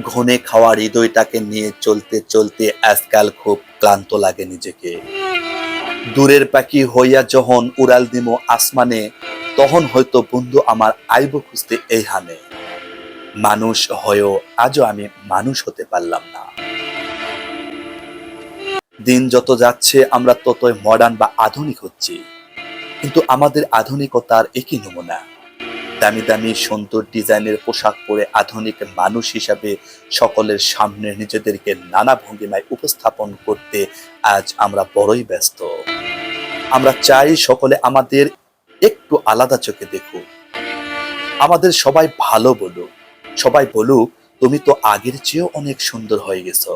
ঘনে খাওয়া হৃদয়টাকে নিয়ে চলতে চলতে আজকাল খুব ক্লান্ত লাগে নিজেকে। দূরের পাখি হইয়া যখন উড়াল দিম আসমানে, তখন হয়তো বন্ধু আমার আইব খুঁজতে এই হানে মানুষ হয়েও আজও আমি মানুষ হতে পারলাম না। দিন যত যাচ্ছে, আমরা ততই মডার্ন বা আধুনিক হচ্ছি। কিন্তু আমাদের আধুনিকতার একই নমুনা। দামি দামি সুন্দর ডিজাইনের পোশাক পরে আধুনিক মানুষ হিসাবে সকলের সামনে নিজেদেরকে নানা ভঙ্গিমায় উপস্থাপন করতে আজ আমরা বড়ই ব্যস্ত। আমরা চাই সকলে আমাদের একটু আলাদা চোখে দেখুক। আমাদের সবাই ভালো বলুক। সবাই বলুক, তুমি তো আগের চেয়েও অনেক সুন্দর হয়ে গেছো।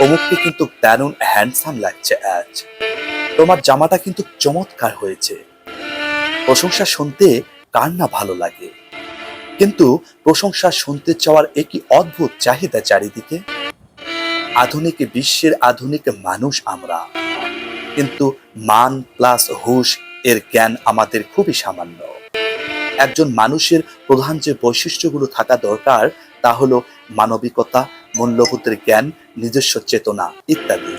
অমুককে কিন্তু দারুণ হ্যান্ডসাম লাগছে আজ। তোমার জামাটা কিন্তু চমৎকার হয়েছে। প্রশংসা শুনতে কার না ভালো লাগে? কিন্তু প্রশংসা শুনতে চাওয়ার একটি অদ্ভুত চাহিদা চারিদিকে? আধুনিক বিশ্বের আধুনিক মানুষ আমরা। কিন্তু মান প্লাস হুশ এর জ্ঞান আমাদের খুবই সামান্য। একজন মানুষের প্রধান যে বৈশিষ্ট্যগুলো থাকা দরকার তা হলো মানবিকতা, মূল্যবোধের জ্ঞান, নিজস্ব চেতনা ইত্যাদি।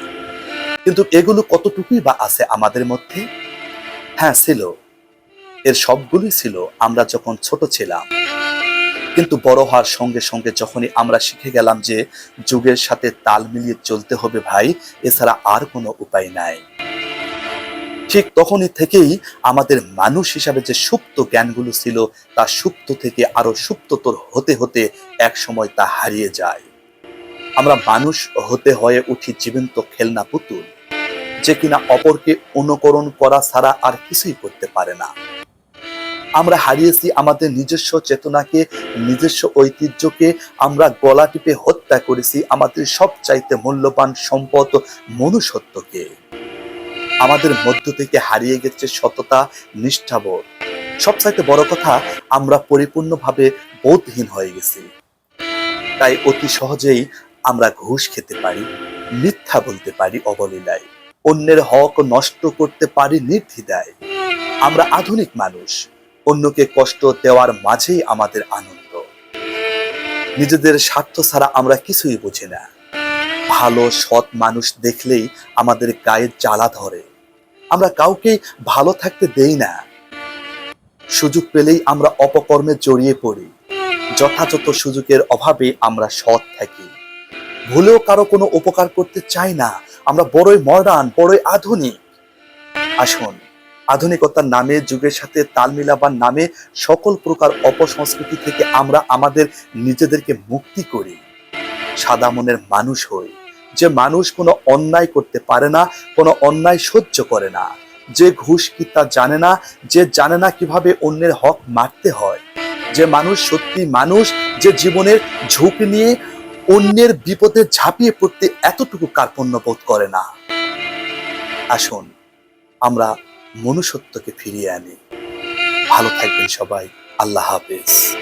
কিন্তু এগুলো কতটুকুই বা আছে আমাদের মধ্যে? হ্যাঁ ছিল। এর সবগুলোই ছিল আমরা যখন ছোট ছিলাম। কিন্তু বড় হওয়ার সঙ্গে সঙ্গে যখনই আমরা শিখে গেলাম যে যুগের সাথে তাল মিলিয়ে চলতে হবে ভাই, এছাড়া আর কোনো উপায় নাই। ঠিক তখনই থেকেই আমাদের মানুষ হিসাবে যে সুপ্ত জ্ঞানগুলো ছিল, তা সুপ্ত থেকে আরও সুপ্ততর হতে হতে এক সময় তা হারিয়ে যায়। আমরা মানুষ হতে হয়ে উঠি জীবন্ত খেলনা পুতুল, যে কিনা অপরকে অনুকরণ করা ছাড়া আর কিছুই করতে পারে না। আমরা হারিয়েছি আমাদের নিজস্ব চেতনাকে, নিজস্ব ঐতিহ্যকে, আমরা গলা টিপে হত্যা করেছি আমাদের সবচাইতে মূল্যবান সম্পদ মনুষ্যত্বকে। আমাদের মধ্য থেকে হারিয়ে গেছে সততা, নিষ্ঠাবোধ। সবচাইতে বড় কথা, আমরা পরিপূর্ণভাবে বোধহীন হয়ে গেছি। তাই অতি সহজেই আমরা ঘুষ খেতে পারি, মিথ্যা বলতে পারি অবলীলায়। অন্যের হক নষ্ট করতে পারি নির্দ্বিধায়। আমরা আধুনিক মানুষ অন্যকে কষ্ট দেওয়ার মাঝেই আমাদের আনন্দ। নিজেদের স্বার্থ ছাড়া আমরা কিছুই বুঝি না। ভালো, সৎ মানুষ দেখলেই আমাদের গায়ে জ্বালা ধরে। আমরা কাউকে ভালো থাকতে দেই না। সুযোগ পেলেই আমরা অপকর্মে জড়িয়ে পড়ি। যথাযথ সুযোগের অভাবে আমরা সৎ থাকি। ভুলেও কারও কোনো উপকার করতে চাই না। আমরা বড়ই মডার্ন, বড়ই আধুনিক। আসুন আধুনিকতার নামে, যুগের সাথে তাল মিলাবার নামে সকল প্রকার অপসংস্কৃতি থেকে আমরা আমাদের নিজেদেরকে মুক্তি করি। সাদা মনের মানুষ হই। যে মানুষ কোনো অন্যায় করতে পারে না, কোনো অন্যায় সহ্য করে না। যে ঘুষ কি তা জানে না, যে জানে না কীভাবে অন্যের হক মারতে হয়। যে মানুষ সত্যি মানুষ, যে জীবনের ঝুঁকি নিয়ে অন্যের বিপদে ঝাঁপিয়ে পড়তে এতটুকু কার্পণ্য বোধ করে না। আসুন, আমরা মনুষ্যত্বকে ফিরিয়ে আনে। ভালো থাকবেন সবাই। আল্লাহ হাফেজ।